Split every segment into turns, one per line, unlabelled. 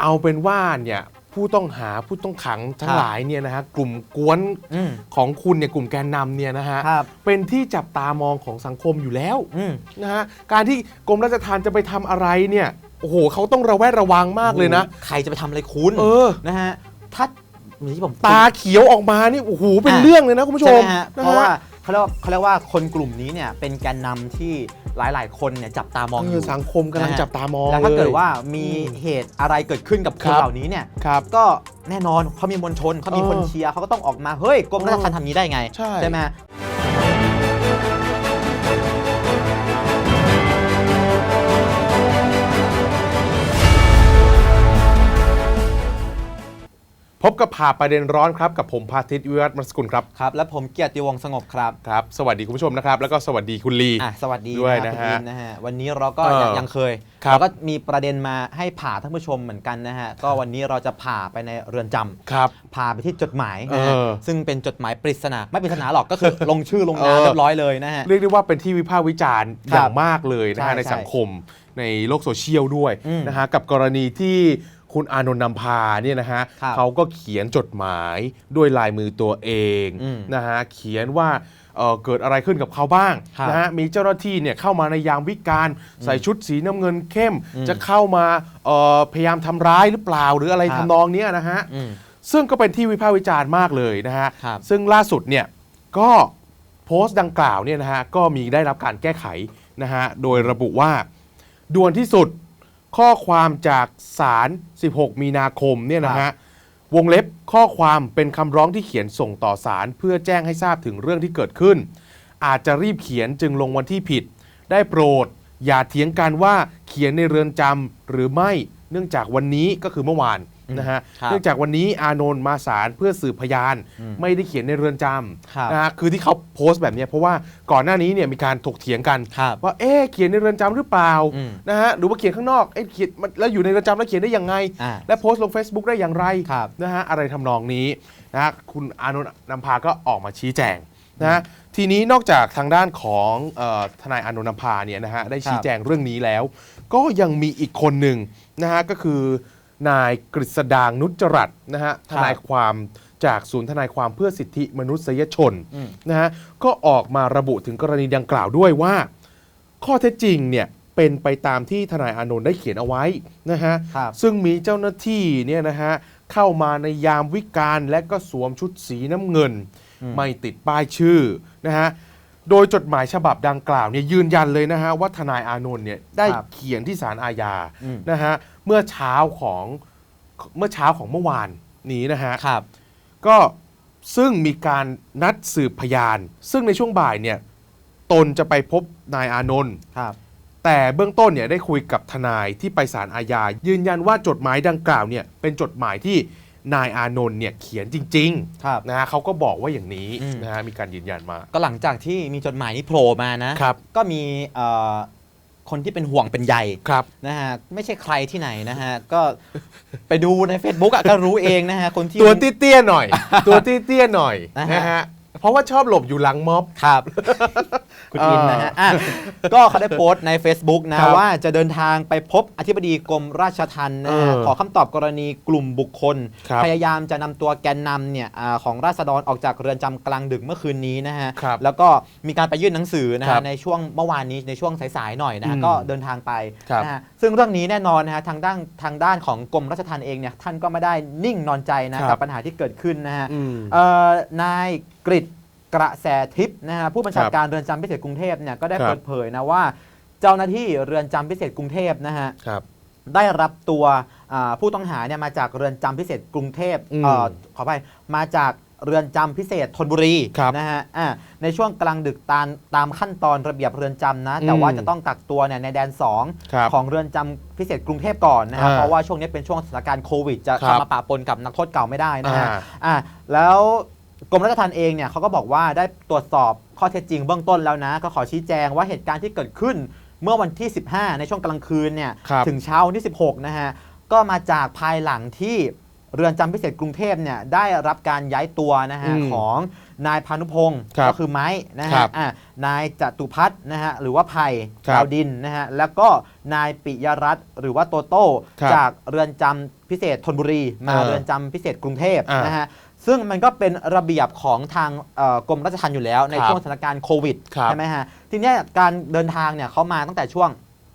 เอาเป็นว่าเนี่ยผู้ต้องหาผู้ต้องขังทั้
ครั
ง
บ
หลายเนี่ยนะฮะกลุ่มกวน
อืม
ของคุณเนี่ยกลุ่มแกนนำเนี่ยนะฮะ
ครับ
เป็นที่จับตามองของสังคมอยู่แล้ว
อืม
นะฮะการที่กรมราชทัณฑ์จะไปทำอะไรเนี่ยโอ้โหเขาต้องระแวดระวังมากเลยนะ
ใครจะไปทำอะไรคุณ
เออ
นะฮะ ถ้าเหมือนที่ผม
ตาเขียวออกมานี่โอ้โหเป็น
อะ
เรื่องเลยนะคุณผู้ช
ใช่
ม
ไหมฮะ
น
เพราะว่า เขาเรียกว่าเขาเรียกว่าคนกลุ่มนี้เนี่ยเป็นแกนนำที่หลายๆ คนเนี่ยจับตามองอ
เออยู่สังคมกำลัง
นะฮะ
จับตามอง
แล้วถ้าเกิด
ลย
ว่ามี
อืม
เหตุอะไรเกิดขึ้นกับค
ครั
น
บ
เหล่านี้เนี่ย
ครับ
ก็แน่นอนเขามีมวลชนเขามีคน
เออ
เชียร์เขาก็ต้องออกมาเฮ้ยกรมราชทัณฑ์ทำนี้ได้ไง
ใช่
ไหม
บกับผ่าประเด็นร้อนครับ กับผมพาทิตย์วิวัฒน์มรสกุลครับ
ครับ และผมเกียรติวงศ์สงบครับ
ครับ สวัสดีคุณผู้ชมนะครับ แล้วก็สวัสดีคุณลี
อะสวัสดี
ด้วย
นะ
นะ
ฮะ
ฮะ
คุณอินนะฮะวันนี้เราก็
เออ
ยังยังเคย
ครับ
เราก็มีประเด็นมาให้ผ่าท่านผู้ชมเหมือนกันนะฮะก็วันนี้เราจะผ่าไปในเรือนจำ
ครับ
พาไปที่จดหมายนะฮะ
เออ
ซึ่งเป็นจดหมายปริศนาไม่ปริศนาหรอกก็คือ ลงชื่อลงนาม
เออ
เรียบร้อยเลยนะฮะ
เรียกได้ว่าเป็นที่วิพากษ์วิจารณ์
ครับ
อย่างมากเลยนะ
ใช่
ฮะใน
ใช่
สังคมในโลกโซเชียลด้วย
อืม
นะฮะกับกรณีที่ คุณอานนท์นำพาเนี่ยนะฮะ
ครับ
เขาก็เขียนจดหมายด้วยลายมือตัวเอง
อืม
นะฮะเขียนว่าเอ่อเกิดอะไรขึ้นกับเขาบ้าง
ครับ
นะฮะมีเจ้าหน้าที่เนี่ยเข้ามาในยามวิการใส่ชุดสีน้ำเงินเข้ม
อืม
จะเข้ามาเอ่อพยายามทำร้ายหรือเปล่าหรืออะไร
ครับ
ทำนองเนี้ยนะฮะ
อืม
ซึ่งก็เป็นที่วิพากษ์วิจารณ์มากเลยนะฮะ
ครับ
ซึ่งล่าสุดเนี่ยก็โพสต์ดังกล่าวเนี่ยนะฮะก็มีได้รับการแก้ไขนะฮะ โดยระบุว่าด่วนที่สุด ข้อความจากศาล 16 มีนาคมเนี่ยนะ
ครั
ฮะ
บ
วงเล็บข้อความเป็นคำร้องที่เขียนส่งต่อศาลเพื่อแจ้งให้ทราบถึงเรื่องที่เกิดขึ้น อาจจะรีบเขียนจึงลงวันที่ผิด ได้โปรด อย่าเถียงกันว่าเขียนในเรือนจำหรือไม่เนื่องจากวันนี้ก็คือเมื่อวาน นะฮะ
ครับ
เนื่องจากวันนี้อานนท์มาศาลเพื่อสืบพยาน
อืม
ไม่ได้เขียนในเรือนจ
ครับำ
นะฮะคือที่เขาโพสต์แบบเนี้ยเพราะว่าก่อนหน้านี้เนี่ยมีการถกเถียงกัน
ครับ
ว่าเอ๊ะเขียนในเรือนจำหรือเปล่า
อืม
นะฮะหรือว่าเขียนข้างนอกเอ๊ะเขียนมันแล้วอยู่ในเรือนจำแล้วเขียนได้ยังไง
อ่า
และโพสต์ลง Facebook ได้อย่างไร
ครับ
นะฮะอะไรทำนองนี้นะฮะคุณอานนท์นำพาก็ออกมาชี้แจงนะฮะทีนี้นอกจากทางด้านของเออทนายอานนท์นำพาเนี่ยนะฮะได้ชี้แจงเรื่องนี้แล้ว ก็ยังมีอีกคนหนึ่งนะฮะก็คือ นายกฤษดางนุจจรัตน์นะฮะทนายความจากศูนย์ทนายความเพื่อสิทธิมนุษยชน
อืม
นะฮะก็ออกมาระบุถึงกรณีดังกล่าวด้วยว่า ข้อเท็จจริงเนี่ยเป็นไปตามที่ทนายอานนท์ได้เขียนเอาไว้นะฮะ
ครับ
ซึ่งมีเจ้าหน้าที่เนี่ยนะฮะเข้ามาในยามวิการและก็สวมชุดสีน้ำเงิน
อืม
ไม่ติดป้ายชื่อนะฮะโดยจดหมายฉบับดังกล่าวเนี่ยยืนยันเลยนะฮะว่าทนายอานนท์เนี่ยได้
ครับ
เขียนที่ศาลอาญา
อืม
นะฮะ เมื่อเช้าของเมื่อเช้าของเมื่อวานนี้นะฮะ
ครับ
ก็ซึ่งมีการนัดสืบพยาน ซึ่งในช่วงบ่ายเนี่ยตนจะไปพบนายอานนท์
ครับ
แต่เบื้องต้นเนี่ยได้คุยกับทนายที่ไปศาลอาญายืนยันว่าจดหมายดังกล่าวเนี่ยเป็นจดหมายที่นายอานนท์เนี่ยเขียนจริง
ครับ
ๆนะฮะเขาก็บอกว่าอย่างนี้
อืม
นะฮะมีการยืนยันมา
ก็หลังจากที่มีจดหมายนี้โผล่มานะ
ครับ
ก็มีเอ่อ คนที่เป็นห่วงเป็นใย
ครับ
นะฮะไม่ใช่ใครที่ไหนนะฮะก็ไปดูใน Facebook อะก็รู้เองนะฮะคนที่
ตัวเตี้ยๆหน่อย ตัวเตี้ยๆหน่อย
นะฮะ
นะฮะ เพราะว่าชอบหลบอยู่หลังม็อบ
ครับ คุณอินนะฮะอะก็เขาได้โพสต์ใน Facebook นะ ครับว่าจะเดินทางไปพบอธิบดีกรมราชทัณฑ์นะฮะ
เออ
ขอคำตอบกรณีกลุ่มบุคคล
ครับ
พยายามจะนำตัวแกนนำเนี่ยอาของราษฎรออกจากเรือนจำกลางดึกเมื่อคืนนี้นะฮะ
ครับ
แล้วก็มีการไปยื่นหนังสือนะ
ครั
ฮะ
บ
ในช่วงเมื่อวานนี้ในช่วงสายๆหน่อยนะฮะ
อืม
ก็เดินทางไป
ครับ
นะฮะซึ่งเรื่องนี้แน่นอนนะฮะทางด้านทางด้านของกรมราชทัณฑ์เองเนี่ยท่านก็ไม่ได้นิ่งนอนใจนะครับกับปัญหาที่เกิดขึ้นนะฮะ
อืม
เอ่อนาย กริตกระแสทิพย์นะฮะผู้บัญชา
ครับ
การเรือนจำพิเศษกรุงเทพเนี่ยก็ได้
ครับ
เปิดเผยนะว่า เจ้าหน้าที่เรือนจำพิเศษกรุงเทพนะฮะ
ครับ
ได้รับตัวอ่าผู้ต้องหาเนี่ยมาจากเรือนจำพิเศษกรุงเทพ
อืม
เอ่อขออภัยมาจากเรือนจำพิเศษธนบุรี
ครับ
นะฮะอ่าในช่วงกลางดึกตามตามขั้นตอนระเบียบเรือนจำนะ แต่
อืม
ว่าจะต้องกักตัวเนี่ยในแดน
ครับ
2 ของเรือนจำพิเศษกรุงเทพก่อนนะฮะ
อ่า
เพราะว่าช่วงนี้เป็นช่วงสถานการณ์โควิดจะ
ครับ
เข้ามาปะปนกับนักโทษเก่าไม่ได้นะฮะ
อ่า
อะแล้ว กรมราชทัณฑ์เองเนี่ยเขาก็บอกว่าได้ตรวจสอบข้อเท็จจริงเบื้องต้นแล้วนะ ก็ขอชี้แจงว่าเหตุการณ์ที่เกิดขึ้นเมื่อวันที่ 15 ในช่วงกลางคืนเนี่ย
ครับ
ถึงเช้าวันที่ 16 นะฮะ ก็มาจากภายหลังที่เรือนจำพิเศษกรุงเทพเนี่ยได้รับการย้ายตัวนะฮะ
อืม
ของนายพานุพงศ์
ครับ
ก็คือไม้นะ
ครั
ฮะ
บ
อะนายจตุพัฒน์นะฮะหรือว่าไผ่
ครับ
ดาวดินนะฮะแล้วก็นายปิยรัตน์หรือว่าโตโต้
ครับ
จากเรือนจำพิเศษธนบุรี มา
เออ
เรือนจำพิเศษกรุงเทพ
อ่าน
นะฮะ ซึ่งมันก็เป็นระเบียบของทางเอ่อกรมราชทัณฑ์อยู่แล้ว ใน
ครับ
ช่วงสถานการณ์โควิด
ครับ
ใช่ไหมฮะทีเนี้ยการเดินทางเนี่ยเขามาตั้งแต่ช่วง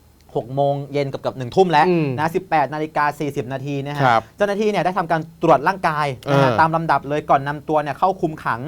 6 โมงเย็นกับกับหนึ่งทุ่มแล้ว
อืม
นะ18 นาฬิกา 40 นาทีนะฮะ
ครับ
เจ้าหน้าที่เนี่ยได้ทำการตรวจร่างกายนะฮะ
เออ
ตามลำดับเลยก่อนนำตัวเนี่ยเข้าคุมขัง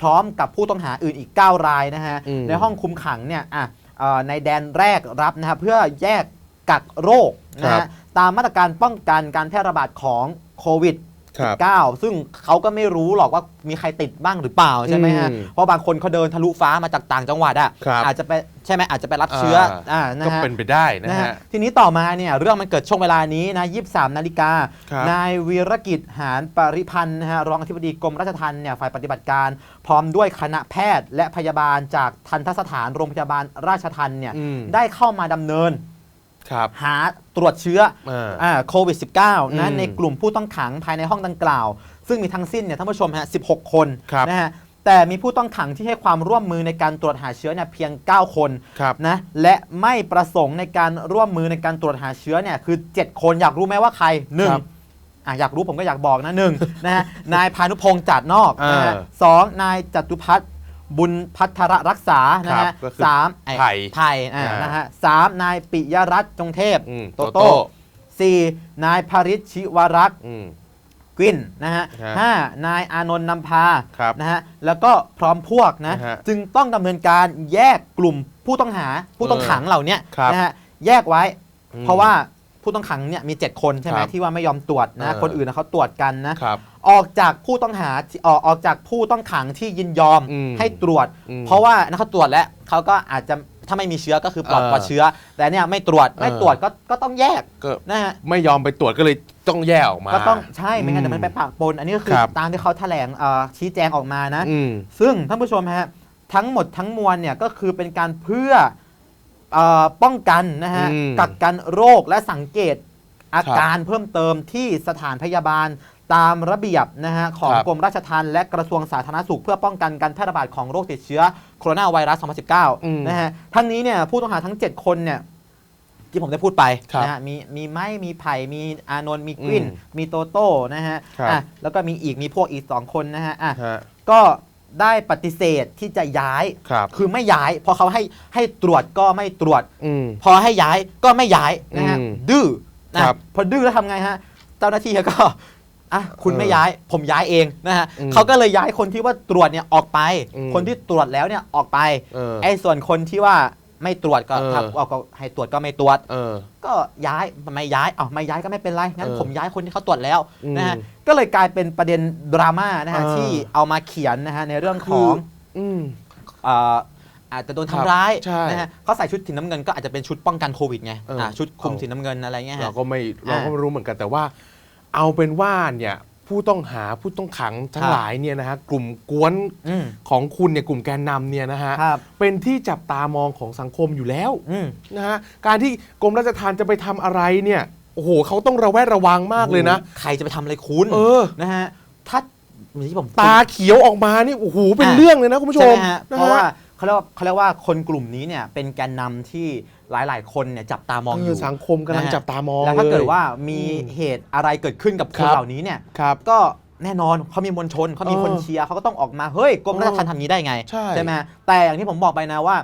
พร้อมกับผู้ต้องหาอื่นอีก 9 รายนะฮะ
อืม
ในห้องคุมขังเนี่ยอะเอ่อในแดนแรกรับนะฮะเพื่อแยกกักโรคนะ
ครั
ฮะ
บ
ตามมาตรการป้องกันการแพร่ระบาดของโควิด
ครับ
19 ซึ่งเขาก็ไม่รู้หรอกว่ามีใครติดบ้างหรือเปล่าใช่ไหมฮะ
อืม
เพราะบางคนเขาเดินทะลุฟ้ามาจากต่างจังหวัดอะ
ครับ
อาจจะไปใช่ไหมอาจจะไปรับเชื้ออ่านะ
ก็
ฮะ
เป็นไปได้นะ
นะฮะ
ฮะ
ทีนี้ต่อมาเนี่ยเรื่องมันเกิดช่วงเวลานี้นะ23นาฬิกา
ครับ
นายวีรกิจหานปริพันธ์นะฮะรองอธิบดีกรมราชทัณฑ์เนี่ยฝ่ายปฏิบัติการ พร้อมด้วยคณะแพทย์และพยาบาลจากทันทสถานโรงพยาบาลราชทัณฑ์เนี่ย
อืม
ได้เข้ามาดำเนิน
ครับ
หาตรวจเชื้อ
อ่า
อ่าโควิด -19 นะ
อืม
ในกลุ่มผู้ต้องขังภายในห้องดังกล่าว ซึ่งมีทั้งสิ้นเนี่ยท่านผู้ชมฮะ16 คน
ครับ
นะฮะแต่มีผู้ต้องขังที่ให้ความร่วมมือในการตรวจหาเชื้อเนี่ยเพียง 9 คน
ครับ
นะและไม่ประสงค์ในการร่วมมือในการตรวจหาเชื้อเนี่ยคือ 7 คนอยากรู้ไหมว่าใครหนึ่ง
ครับ
อะอยากรู้ผมก็อยากบอกนะหนึ่งนะฮะนายพานุพงษ์จัดนอกนะฮะ
เออ
สองนายจตุพัฒน์ บุญพัทรรักษานะ
ครั
ฮะ
บก็คือ
สามอ้
ไผ่
ไผ่อ่า
อ่าน
นะฮะสามนายปิยรัตน์จงเทพ
อืม
โตโต้สี่นายภริชชิวรักษ์
อืม
กวินนะฮะ
ฮะ
ห้านายอานนท์นำพา
ครับ
นะฮะแล้วก็พร้อมพวกนะ
นะฮะ
จึงต้องดำเนินการแยกกลุ่มผู้ต้องหาผู้ต้องขังเหล่าเนี้ย
ครับ
นะฮะแยกไว้
อืม
เพราะว่า ผู้ต้องขังเนี่ยมี 7 คนใช่ไหม
ครับ
ที่ว่าไม่ยอมตรวจนะ
เออ
คนอื่นนะเขาตรวจกันนะ ครับ ออกจากผู้ต้องหาที่ออกออกจากผู้ต้องขังที่ยินยอม
อืม
ให้ตรวจ
อืม
เพราะว่านะเขาตรวจแล้วเขาก็อาจจะถ้าไม่มีเชื้อก็คือปลอด
เออ
ปลอดเชื้อ แต่เนี่ยไม่ตรวจไม่
เออ
ตรวจก็ก็ต้องแยก
ก็
นะฮะ
ไม่ยอมไปตรวจก็เลยต้องแยกออกมา
ก็ต้องใช่ไม่งั้น
อืม
เดี๋ยวมันไปปะปนอันนี้ก็คือ
ครับ
ตามที่เขาแถลงเอ่อชี้แจงออกมานะ
อืม
ซึ่งท่านผู้ชมฮะทั้งหมดทั้งมวลเนี่ยก็คือเป็นการเพื่อ เออป้องกันนะฮะ
อืม
กักกันโรคและสังเกตอาการเพิ่มเติมที่สถานพยาบาลตามระเบียบนะฮะของ
ครับ
กรมราชทัณฑ์และกระทรวงสาธารณสุข เพื่อป้องกันการแพร่ระบาดของโรคติดเชื้อโคโรนาไวรัส
อืม
2019 นะฮะทั้งนี้เนี่ยผู้ต้องหาทั้ง 7 คนเนี่ยที่ผมได้พูดไป
ครับ
นะฮะมีมีไม้มีไผ่มีอานนท์มีกวิน
อืม
มีโตโต้นะฮะ
ครับ
อะแล้วก็มีอีกมีพวกอีก 2 คนนะฮะอะ
ฮะ
ก็ ได้ปฏิเสธที่จะย้าย
ครับ
คือไม่ย้าย พอเขาให้ให้ตรวจก็ไม่ตรวจ
อืม
พอให้ย้ายก็ไม่ย้ายนะฮะ
อืม
ดื้อนะครับพอดื้อแล้วทำไงฮะ เจ้าหน้าที่ก็ อะคุณ
เออ
ไม่ย้าย ผมย้ายเองนะฮะ
อืม
เขาก็เลยย้ายคนที่ว่าตรวจเนี่ยออกไป
อืม
คนที่ตรวจแล้วเนี่ยออกไป
เออ
ไอ้ส่วนคนที่ว่า ไม่ตรวจก็
เออ
ครับเอาก็ให้ตรวจก็ไม่ตรวจ
เออ
ก็ย้ายไม่ย้ายอ้าวไม่ย้ายก็ไม่เป็นไรงั้น
เออ
ผมย้ายคนที่เขาตรวจแล้ว
อืม
นะฮะก็เลยกลายเป็นประเด็นดราม่านะฮะ
เออ
ที่เอามาเขียนนะฮะในเรื่องของ
อืม
เอ่ออาจจะโดน
ครับ
ทำร้าย
ใช่
นะฮะเขาใส่ชุดสีน้ำเงินก็อาจจะเป็นชุดป้องกันโควิดไง
เอออ่า
ชุดคลุม
เอา
สีน้ำเงินอะไรเงี้ย
เรา
ฮะ
ก็ไม่เราก็
อ่า
ไม่รู้เหมือนกันแต่ว่า เอาเป็นว่าเนี่ย ผู้ต้องหาผู้ต้องขังทั้
ครั
ง
บ
หลายเนี่ยนะฮะกลุ่มกวน
อืม
ของคุณเนี่ยกลุ่มแกนนำเนี่ยนะฮะ
ครับ
เป็นที่จับตามองของสังคมอยู่แล้ว
อืม
นะฮะการที่กรมราชทัณฑ์จะไปทำอะไรเนี่ยโอ้โหเขาต้องระแวดระวังมากเลยนะ
ใครจะไปทำอะไรคุณ
เออ
นะฮะถ้าเหมือนที่ผม
ตาเขียวออกมานี่โอ้โหเป็น
อะ
เรื่องเลยนะคุณผู้ช
ใช่
ม
ไหมฮะ
น
เพราะว่า เขาเรียกว่าเขาเรียกว่าคนกลุ่มนี้เนี่ยเป็นแกนนำที่หลายๆ คนเนี่ยจับตามองอ
เอยู่อสังคมกำลัง
นะฮะ
จับตามอง
แล้วถ้าเกิด
ลย
ว่ามี
อืม
เหตุอะไรเกิดขึ้นกับค
ครั
น
บ
เหล่านี้เนี่ย
ครับ
ก็แน่นอนเขามีมวลชนเขามีคน
เออ
เชียร์เขาก็ต้องออกมาเฮ้ยกรมราชทัณฑ์ทำนี้ได้ไง
ใช่
ไหมแต่อย่างที่ผมบอกไปนะว่า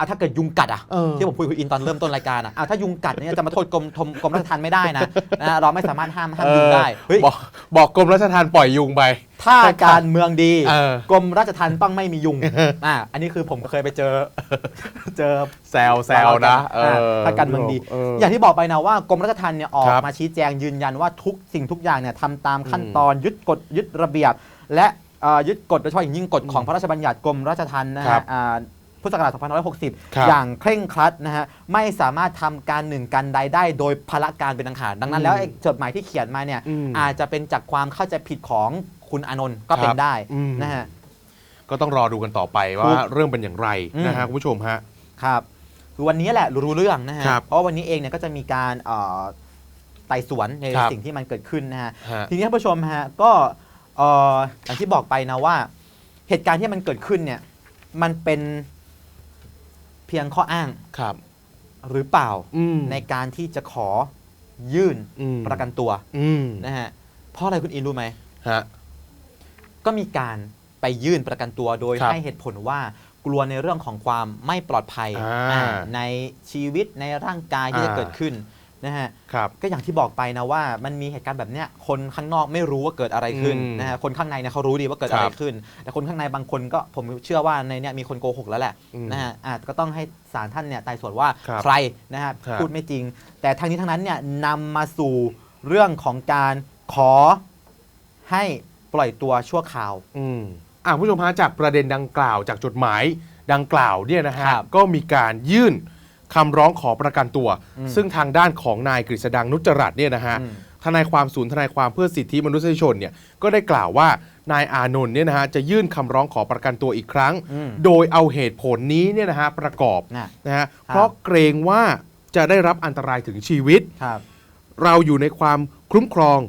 อะถ้าเกิดยุงกัดอะ
เออ
ที่ผมคุยกับอินตอนเริ่มต้นรายการอะอะถ้ายุงกัดเนี่ยจะมาโทษกรมทมกรมราชทัณฑ์ไม่ได้นะนะเราไม่สามารถห้ามห้ามยุงได้เฮ้ย
บอกบอกกรมราชทัณฑ์ปล่อยยุงไป
ถ้าการเมืองดี
เออ
กรมราชทัณฑ์ต้องไม่มียุงอะอันนี้คือผมเคยไปเจอ เจอ
แซวแซวนะเออ
ถ้าการเมืองดี
เออ
อย่างที่บอกไปนะว่ากรมราชทัณฑ์เนี่ยออก
ครับ
มาชี้แจงยืนยันว่าทุกสิ่งทุกอย่างเนี่ยทำตามขั้นตอนยึดกฎยึดระเบียบ และเอ่อยึดกฎโดยเฉพาะอย่างยิ่งกฎของพระราชบัญญัติกรมราชทัณฑ์นะ
ครั
ฮะ
บ
อ่า พุทธศักราช
ครับ
2560 อย่างเคร่งครัดนะฮะไม่สามารถทำการหนึ่งการใดได้โดยพละการเป็นอังขาดดังนั้นแล้วไอ้จดหมายที่เขียนมาเนี่ย
อืม
อาจจะเป็นจากความเข้าใจผิดของคุณอานนท์ก็เป็
ครั
น
บ
ได้
อืม
นะฮะ
ก็ต้องรอดูกันต่อไป
ถู
ว่ากเรื่องเป็นอย่างไร
อืม
นะฮะคุณผู้ชมฮะ
ครับคือวันนี้แหละรู้เรื่องนะฮะ
ครับ
เพราะว่าวันนี้เองเนี่ยก็จะมีการเอ่อไต่สวนใน
ครับ
สิ่งที่มันเกิดขึ้นนะฮะ
ฮะ
ทีนี้ท่านผู้ชมฮะก็เอ่ออย่างที่บอกไปนะว่า เหตุการณ์ที่มันเกิดขึ้นเนี่ยมันเป็น เพียงข้ออ้าง
ครับ
หรือเปล่า
อืม
ในการที่จะขอยื่น
อืม
ประกันตัว
อืม
นะฮะเพราะอะไรคุณอินรู้ไหม
ฮะ
ก็มีการไปยื่นประกันตัวโดย
ครับ
ให้เหตุผลว่ากลัวในเรื่องของความไม่ปลอดภัย
อ่า
อ่าในชีวิตในร่างกายที่จะ
อ่า
เกิดขึ้น นะฮะ
ครับ
ก็อย่างที่บอกไปนะว่ามันมีเหตุการณ์แบบเนี้ยคนข้างนอกไม่รู้ว่าเกิดอะไรขึ้น
อืม
นะฮะคนข้างในเนี่ยเขารู้ดีว่าเกิด
ครับ
อะไรขึ้น แต่คนข้างในบางคนก็ผมเชื่อว่าในเนี้ยมีคนโกหกแล้วแหละ
อืม
นะฮะอาจก็ต้องให้ศาลท่านเนี่ยไต่สวนว่า
ครับ
ใครนะฮะ
ครับ
พูดไม่จริง แต่ทั้งนี้ทั้งนั้นเนี่ยนำมาสู่เรื่องของการขอให้ปล่อยตัวชั่วคราว
อืมอ่าผู้ชมฮะจากประเด็นดังกล่าวจากจดหมายดังกล่าวเนี่ยนะฮะ
ครับ
ก็มีการยื่น คำร้องขอประกันตัว
อืม
ซึ่งทางด้านของนายกฤษดังนุจจรัตน์เนี่ยนะฮะ
อืม
ทนายความศูนย์ทนายความเพื่อสิทธิมนุษยชนเนี่ยก็ได้กล่าวว่านายอานนท์เนี่ยนะฮะจะยื่นคำร้องขอประกันตัวอีกครั้ง
อืม
โดยเอาเหตุผลนี้เนี่ยนะฮะประกอบ
นะ
นะฮะเพราะเกรงว่าจะได้รับอันตรายถึงชีวิต
ครับ
เราอยู่ในความคุ้มครอง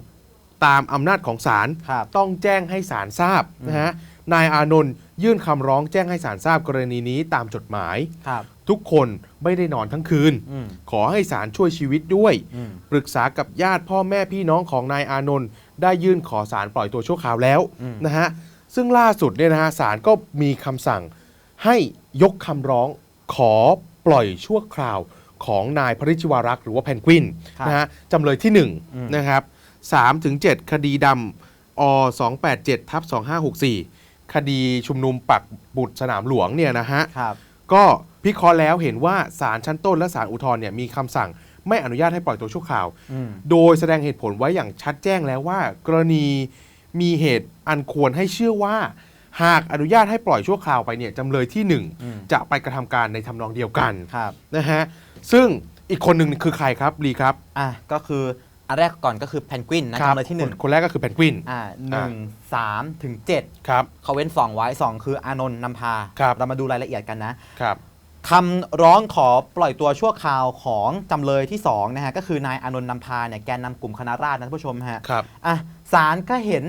ตามอำนาจของศาล
ครับ
ต้องแจ้งให้ศาลทราบนะฮะนายอานนท์ ยื่นคำร้องแจ้งให้ศาลทราบกรณีนี้ตามจดหมาย
ครับ
ทุกคนไม่ได้นอนทั้งคืน
อืม
ขอให้ศาลช่วยชีวิตด้วย
อืม
ปรึกษากับญาติพ่อแม่พี่น้องของนายอานนท์ได้ยื่นขอศาลปล่อยตัวชั่วคราวแล้ว
อืม
นะฮะซึ่งล่าสุดเนี่ยนะฮะศาลก็มีคำสั่งให้ยกคำร้องขอปล่อยชั่วคราวของนายพริชวารักษ์หรือว่าแพนกวิน
ครับ
นะฮะจำเลยที่
อืม
1นะครับ3ถึง7คดีดำอ287ทับ2564 คดีชุมนุมปักบุตรสนามหลวงเนี่ยนะฮะ
ครับ
ก็พิเคราะห์แล้วเห็นว่าศาลชั้นต้นและศาลอุทธรณ์เนี่ยมีคำสั่งไม่อนุญาตให้ปล่อยตัวชั่วคราว
อืม
โดยแสดงเหตุผลไว้อย่างชัดแจ้งแล้วว่า กรณีมีเหตุอันควรให้เชื่อว่า หากอนุญาตให้ปล่อยชั่วคราวไปเนี่ยจำเลยที่หนึ่ง
อืม
จะไปกระทำการในทำนองเดียวกัน
ครับ
นะฮะซึ่งอีกคนหนึ่งคือใครครับลีครับ
อะก็คือ อันแรกก่อนก็คือแพนกวินนะจำเลยที่หนึ่ง
คนคนแรกก็คือแพนกวิน
อ่าหนึ่งสามถึงเจ็ด
ครับ
เขาเว้นสองไว้สองคืออานนท์นำพา
ครับ
เรามาดูรายละเอียดกันนะ
ครับ
คำร้องขอปล่อยตัวชั่วคราวของจำเลยที่สองนะฮะก็คือนายอานนท์นำพาเนี่ยแกนนำกลุ่มคณะราษฎรนะท่านผู้ชมฮะ
ครับ
อะศาลก็เห็น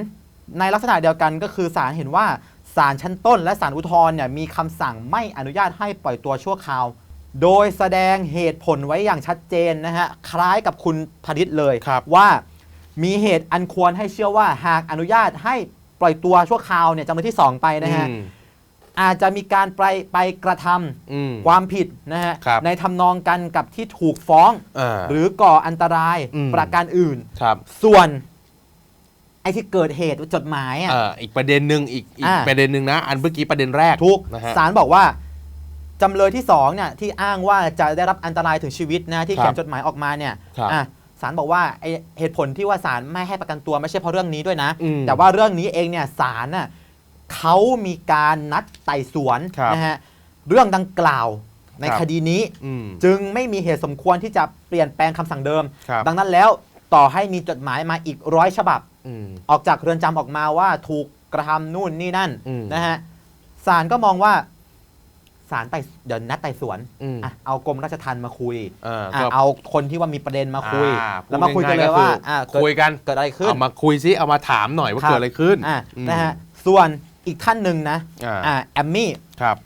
ในลักษณะเดียวกันก็คือศาลเห็นว่าศาลชั้นต้นและศาลอุทธรณ์เนี่ยมีคำสั่งไม่อนุญาตให้ปล่อยตัวชั่วคราว โดยแสดงเหตุผลไว้อย่างชัดเจนนะฮะ คล้ายกับคุณพดิษฐ์เลย
ครับ
ว่ามีเหตุอันควรให้เชื่อว่าหากอนุญาตให้ปล่อยตัวชั่วคราวเนี่ยจำเลยที่สองไปนะฮะ
อืม
อาจจะมีการไปไปกระทำ
อืม
ความผิดนะฮะ
ครับ
ในทำนองกันกับที่ถูกฟ้อง
อ่า
หรือก่ออันตราย
อืม
ประการอื่น
ครับ
ส่วนไอ้ที่เกิดเหตุจดหมายอะ
อ่าอีกประเด็นหนึ่งอีกอีก
อ่า
ประเด็นหนึ่งนะ อันเมื่อกี้ประเด็นแรก
ทุก
นะฮะ
ศาลบอกว่า จำเลยที่สองเนี่ยที่อ้างว่าจะได้รับอันตรายถึงชีวิตนะที่
ครับ
เขียนจดหมายออกมาเนี่ย
ครับ
อะศาลบอกว่าไอเหตุผลที่ว่าศาลไม่ให้ประกันตัวไม่ใช่เพราะเรื่องนี้ด้วยนะ
อืม
แต่ว่าเรื่องนี้เองเนี่ยศาลน่ะเขามีการนัดไต่สวน
ครับ
นะฮะเรื่องดังกล่าวใน
ครับ
คดีนี้
อืม
จึงไม่มีเหตุสมควรที่จะเปลี่ยนแปลงคำสั่งเดิม
ครับ
ดังนั้นแล้วต่อให้มีจดหมายมาอีกร้อยฉบับ
อืม
ออกจากเรือนจำออกมาว่าถูกกระทำนู่นนี่นั่น
อืม
นะฮะศาลก็มองว่า ศาลไต่เดี๋ยวนัดไต่สวน
อืม
อะเอากรมราชทัณฑ์มาคุย
อ่า
อะ
ก็
เอาคนที่ว่ามีประเด็นมาคุย
อ่า
แล้วมาคุยกันเลย
พูด
ว่า
ง่ๆ
อะ
คือคุยกัน
เกิดอะไรขึ้น
เอามาคุยซิเอามาถามหน่อยว่า
ครับ
เกิดอะไรขึ้น
อะ
อืม
นะฮะส่วนอีกท่านหนึ่งนะ
อ่า
อะแอมมี่
ครับ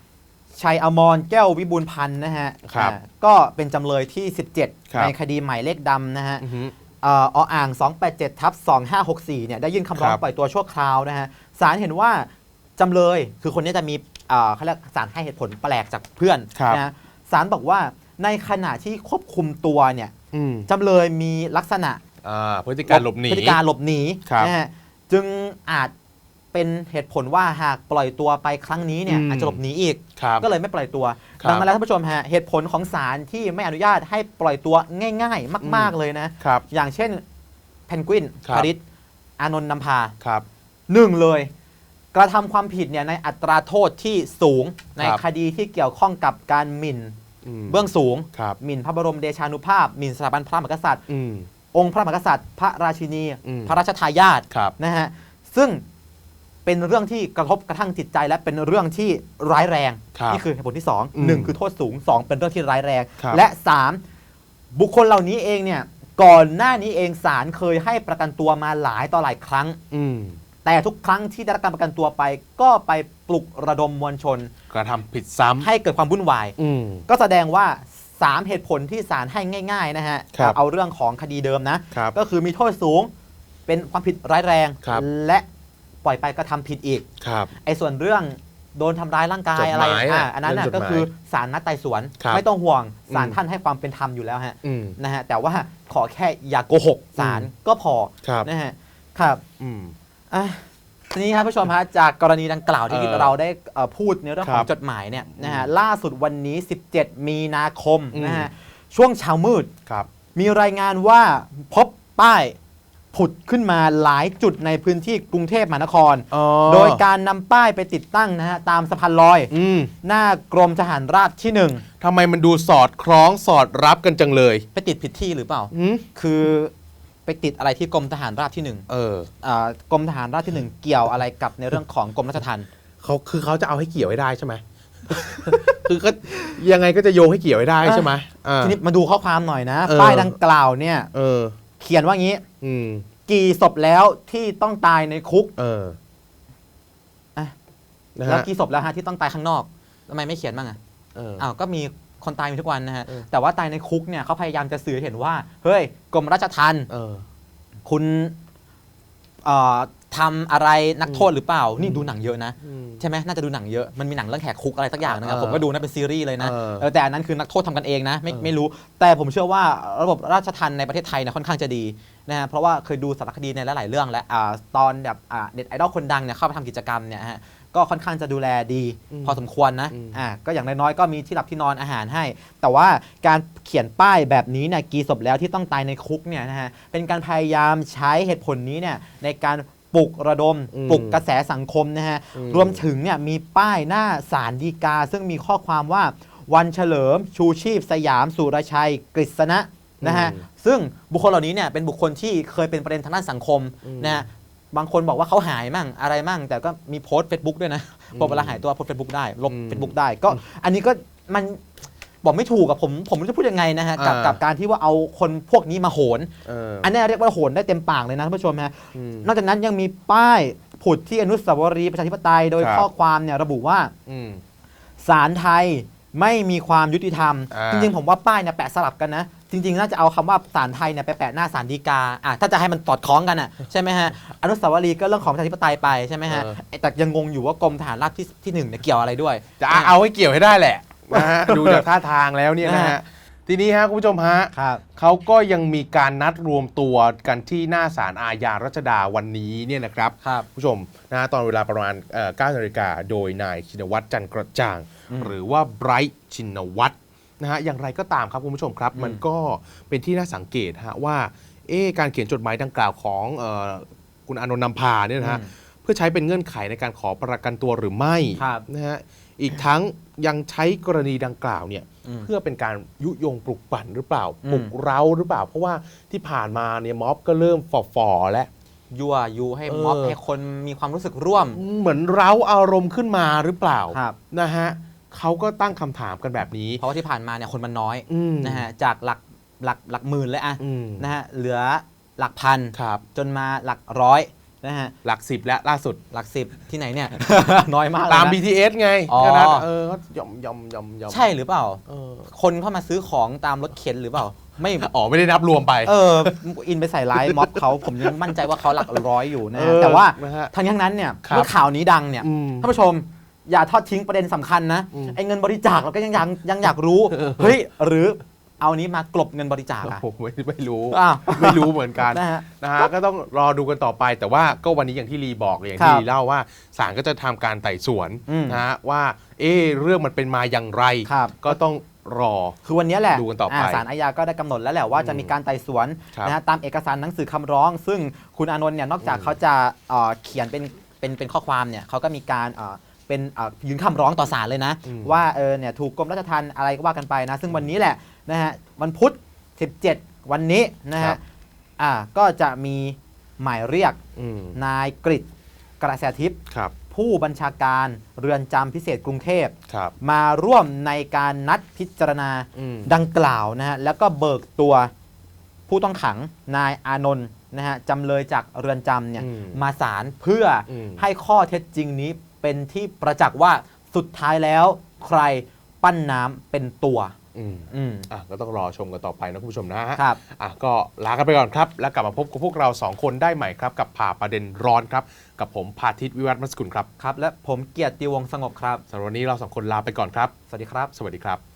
ชัยอมรแก้ววิบูลย์พันธ์นะฮะ
ครับ
อะก็เป็นจำเลยที่
ครับ
17 ในคดีหมายเลขดำนะฮะ
อือฮึ
เอ่อออ่าง 287ทับ2564เนี่ยได้ยื่นคำร้อง
ครับ
ปล่อยตัวชั่วคราวนะฮะศาลเห็นว่าจำเลยคือคนนี้จะมี เอ่อเขาเรียกศาลให้เหตุผลแปลกจากเพื่อน
ครับ
นะฮะศาลบอกว่าในขณะที่ควบคุมตัวเนี่ย
อืม
จำเลยมีลักษณะ
อ่าพฤติการหลบหนี
พฤติการหลบหนี
ครับ
นะฮะจึงอาจเป็นเหตุผลว่าหากปล่อยตัวไปครั้งนี้เนี่ย
อืม
อาจจะหลบหนีอีก
ครับ
ก็เลยไม่ปล่อยตัว
ครับ
ดังนั้นแล้วท่านผู้ชมฮะเหตุผลของศาลที่ไม่อนุญาตให้ปล่อยตัวง่าย ๆ มาก ๆเลยนะ
ครับ
อย่างเช่น เพนกวิน
ครับ
พาริสอานนท์นำพา
ครับ
หนึ่งเลย กระทำความผิดเนี่ยในอัตราโทษที่สูงใน
ครับ
คดีที่เกี่ยวข้องกับการหมิ่น
อืม
เบื้องสูง
ครับ
หมิ่นพระบรมเดชานุภาพ หมิ่นสถาบันพระมหากษัตริย์
อืม
องค์พระมหากษัตริย์ พระราชินี
อืม
พระราชทายาท
ครับ
นะฮะซึ่งเป็นเรื่องที่กระทบกระทั่งจิตใจ และเป็นเรื่องที่ร้ายแรง
ครับ
นี่คือเหตุผลที่สอง
อืม
หนึ่งคือโทษสูงสองเป็นเรื่องที่ร้ายแรง
ครับ
และสามบุคคลเหล่านี้เองเนี่ยก่อนหน้านี้เองศาลเคยให้ประกันตัวมาหลายต่อหลายครั้ง
อืม
แต่ทุกครั้งที่ได้รับการประกันตัวไป ก็ไปปลุกระดมมวลชน
กระทำผิดซ้ำ
ให้เกิดความวุ่นวาย
อืม
ก็แสดงว่า 3 เหตุผลที่ศาลให้ง่าย ๆ นะฮะ
ครับ
เอาเรื่องของคดีเดิมนะ
ครับ
ก็คือมีโทษสูง เป็นความผิดร้ายแรง
ครับ
และปล่อยไปกระทำผิดอีก
ครับ
ไอ้ส่วนเรื่องโดนทำร้ายร่างกาย
จด
อะไร
หมาย
อะ
อะ
อันนั้นน่ะ
เรื่องจ
ก็
ดหมาย
คือศาลนัดไต่สวน
ครับ
ไม่ต้องห่วงศาล
อืม
ท่านให้ความเป็นธรรมอยู่แล้วฮะ
อืม
นะฮะแต่ว่าขอแค่อย่าโกหกศาลก็พอ
ครับ
นะฮะครับ
อืม
อะทีนี้ครับผู้ชมฮะจากกรณีดังกล่าวที่
เออ
เราได้เอ่อพูดในเรื่องขอ
ครั
ง
บ
จดหมายเนี่ยนะฮะล่าสุดวันนี้ 17 มีนาคม
อืม
นะฮะช่วงเช้ามืด
ครับ
มีรายงานว่าพบป้ายผุดขึ้นมาหลายจุดในพื้นที่กรุงเทพมหานคร
อ๋อ
โดยการนำป้ายไปติดตั้งนะฮะตามสะพานลอย
อืม
หน้ากรมทหารราบที่หนึ่ง
ทำไมมันดูสอดคล้องสอดรับกันจังเลย
ไปติดผิดที่หรือเปล่า
อืม
คือ ไปติดอะไรที่กรมทหารราบที่หนึ่ง
เออ
อ่ากรมทหารราบที่หนึ่งเกี่ยวอะไรกับในเรื่องของกรมราชทัณฑ์
เขาคือเขาจะเอาให้เกี่ยวให้ได้ใช่ไหม คือก็ยังไงก็จะโยงให้เกี่ยวให้ได้ใช่ไหมอ่า
ทีนี้มาดูข้อความหน่อยนะ
เออ
ป้ายดังกล่าวเนี่ย
เออ
เขียนว่างี้
อืม
กี่ศพแล้วที่ต้องตายในคุก
เออ
อะ
นะ
แล้ว
ฮะ
กี่ศพแล้วฮะที่ต้องตายข้างนอกทำไมไม่เขียนบ้างอะ
เออ
อ้าวก็มี คนตายมีทุกวันนะฮะ
เออ
แต่ว่าตายในคุกเนี่ยเขาพยายามจะสื่อให้เห็นว่า เฮ้ยกรมราชทัณฑ์
เออ
คุณเอ่อทำอะไรนักโทษหรือเปล่า นี่ดูหนังเยอะนะ
อืม
ใช่ไหมน่าจะดูหนังเยอะ มันมีหนังเรื่องแหกคุกอะไรสักอย่างนะครับ
เออ
ผมก็ดูนะเป็นซีรีส์เลยนะ
เออ
เออแต่อันนั้นคือนักโทษทำกันเองนะไม่
เออ
ไม่รู้ แต่ผมเชื่อว่าระบบราชทัณฑ์ในประเทศไทยเนี่ยค่อนข้างจะดีนะฮะเพราะว่าเคยดูสารคดีในหลายๆเรื่องและอ่าตอนแบบอ่าเน็ตไอดอลคนดังเนี่ยเข้าไปทำกิจกรรมเนี่ยฮะก็ค่อนข้างจะดูแลดี
อืม
พอสมควรนะ
อืม
อ่าก็อย่างน้อยๆก็มีที่หลับที่นอนอาหารให้ แต่ว่าการเขียนป้ายแบบนี้เนี่ยกี่ศพแล้วที่ต้องตายในคุกเนี่ยนะฮะเป็นการพยายามใช้เหตุผลนี้เนี่ยในการปลุกระดม
อืม
ปลุกกระแสสังคมนะฮะ
อืม
รวมถึงเนี่ยมีป้ายหน้าสารดีกา ซึ่งมีข้อความว่าวันเฉลิม ชูชีพ สยาม สุรชัย กฤษณะนะฮะ
อืม
ซึ่งบุคคลเหล่านี้เนี่ยเป็นบุคคลที่เคยเป็นประเด็นทางด้านสังคม
อืม
นะฮะ บางคนบอกว่าเขาหายมั่งอะไรมั่ง แต่ก็มีโพสต์เฟซบุ๊กด้วยนะพอเวลาหายตัวโพสต์เฟซบุ๊กได้ลบ
อืม
เฟซบุ๊กได้ก็ อันนี้ก็มันบอกไม่ถูกกับผมผมไม่รู้จะพูดยังไงนะฮะกับ
อ่ากั
กับการที่ว่าเอาคนพวกนี้มาโหน
เออ
อันนี้เรียกว่าโหนได้เต็มปากเลยนะท่านผู้ชมฮะ
อืม
นอกจากนั้นยังมีป้ายผุดที่อนุสาวรีย์ประชาธิปไตยโดย
ครับ
ข้อความเนี่ยระบุว่า
อืม
ศาลไทยไม่มีความยุติธรรม
อ่า
จริงๆ ผมว่าป้ายเนี่ยแปะสลับกันนะ จริง ๆ น่าจะเอาคำว่าศาลไทยเนี่ยไปแปะหน้าศาลฎีกาอะถ้าจะให้มันตอดคล้องกันอะใช่ไหมฮะอ นุสาวรีย์ก็เรื่องของประชาธิปไตยไปใช่ไหมฮะ
เออ
ไอ้แต่ยังงงอยู่ว่ากรมทหารราบที่ที่หนึ่งเนี่ยเกี่ยวอะไรด้วย
จะเอาให้เกี่ยวให้ได้แหละนะฮะ ดูจากท่าทางแล้วเนี่ยนะ
นะ
ฮะ
ฮะ
ทีนี้ฮะคุณผู้ชมฮะ
ครับ
เขาก็ยังมีการนัดรวมตัวกันที่หน้าศาลอาญารัชดาวันนี้เนี่ยนะครับ
ครับ
ผู้ชมนะฮะตอนเวลาประมาณเอ่อ9นาฬิกาโดยนายชินวัตรจันทร์กระจ่าง
อืม
หรือว่าไบรท์ชินวัตรนะฮะอย่างไรก็ตามครับคุณผู้ชมครับ
อืม
มันก็เป็นที่น่าสังเกตฮะว่าเอ๊ะการเขียนจดหมายดังกล่าวของเอ่อ คุณอานนท์นำพาเนี่ยนะฮะ
อืม
เพื่อใช้เป็นเงื่อนไขในการขอประกันตัวหรือไม่
ครับ
นะฮะอีกทั้งยังใช้กรณีดังกล่าวเนี่ย
อืม
เพื่อเป็นการยุยงปลุกปั่นหรือเปล่า
อืม
ปลุกเร้าหรือเปล่า เพราะว่าที่ผ่านมาเนี่ยม็อบก็เริ่มฝ่อๆแล้ว
ยั่วยุให้ม็อบ
เออ
ให้คนมีความรู้สึกร่วม
เหมือนเร้าอารมณ์ขึ้นมาหรือเปล่า
ครับ
นะฮะเขาก็ตั้งคำถามกันแบบนี้
เพราะว่าที่ผ่านมาเนี่ยคนมันน้อย
อืม
นะฮะจากหลักหลักหลักหมื่นเลยอะ
อืม
นะฮะเหลือ หลักพัน
ครับ
จนมาหลักร้อยนะฮะ
หลักสิบและล่าสุด
หลักสิบที่ไหนเนี่ย น้อยมากเลย
ตาม
นะ
BTS ไง
อ๋อ
ก็นั้นเออเขายอมยอมยอมยอม
ใช่หรือเปล่า
เออ
คนเข้ามาซื้อของตามรถเข็นหรือเปล่า ไม่
อ๋อไม่ได้นับรวมไป
เออ อินไปใส่ร้ายม็อบเขา ผมยังมั่นใจว่าเขาหลักร้อยอยู่นะ
เอ
ฮะ
อ
แต่ว่า
นะฮะ
ทั้งนี้ทั้งนั้นเนี่ย
ครับ
เมื่อข่าวนี้ดังเนี่ย
อืม
ท่านผู้ชม อย่าทอดทิ้งประเด็นสำคัญนะ
อืม
ไอ้เงินบริจาคเราก็ยังยังยังอยากรู้
เออ
เฮ้ย หรือ เอานี้มากลบเงินบริจาคอะ
ผมไม่ไม่รู้
อ้าว
ไม่รู้เหมือนกัน
นะฮะ
นะฮะก็ต้องรอดูกันต่อไป แต่ว่าก็วันนี้อย่างที่ลีบอกอย่าง
ครั
ที่
บ
ลีเล่าว่าศาลก็จะทำการไต่สวน
อืม
นะฮะว่า เอะเรื่องมันเป็นมาอย่างไร
ครับ
ก็ต้องรอ
คือวันนี้แหละ
ดูกันต่อไปา
ศาลอาญาก็ได้กำหนดแล้วแหละว่าจะมีการไต่สวน
ครับ
นะฮะตามเอกสารหนังสือคำร้อง ซึ่งคุณอานนท์เนี่ยนอกจาก
อืม
เขาจะเอ่อเขียนเป็นเป็นเป็นข้อความเนี่ยเขาก็มีการเอ่อเป็นเอ่อยื่นคำร้องต่อศาลเลยนะ
อืม
ว่าเออเนี่ยถูกกรมราชทัณฑ์อะไรก็ว่ากันไปนะ ซึ่งวันนี้แหละ นะฮะวันพุธ 17 วันนี้นะ
ครั
ฮะ
บ
อ่าก็จะมีหมายเรียก
อืม
นายกฤษกระแสทิพย์
ครับ
ผู้บัญชาการเรือนจำพิเศษกรุงเทพ
ครับ
มาร่วมในการนัดพิจารณา
อืม
ดังกล่าวนะฮะแล้วก็เบิกตัวผู้ต้องขังนายอานนท์นะฮะจำเลยจากเรือนจำเนี่ย
อืม
มาศาลเพื่ออ
ม
ให้ข้อเท็จจริงนี้เป็นที่ประจักษ์ว่าสุดท้ายแล้วใครปั้นน้ำเป็นตัว
อืม
อืม
อะก็ต้องรอชมกันต่อไปนะคุณผู้ชมนะฮะ
ครับ
อะก็ลากันไปก่อนครับ แล้วกลับมาพบกับพวกเราสองคนได้ใหม่ครับ กับผ่าประเด็นร้อนครับ กับผมพาทิตวิวัฒน์มัสกุลครับ
ครับ และผมเกียรติวงศ์สงบครับ
สำหรับวันนี้เราสองคนลาไปก่อนครับ
สวัสดีครับ
สวัสดีครับ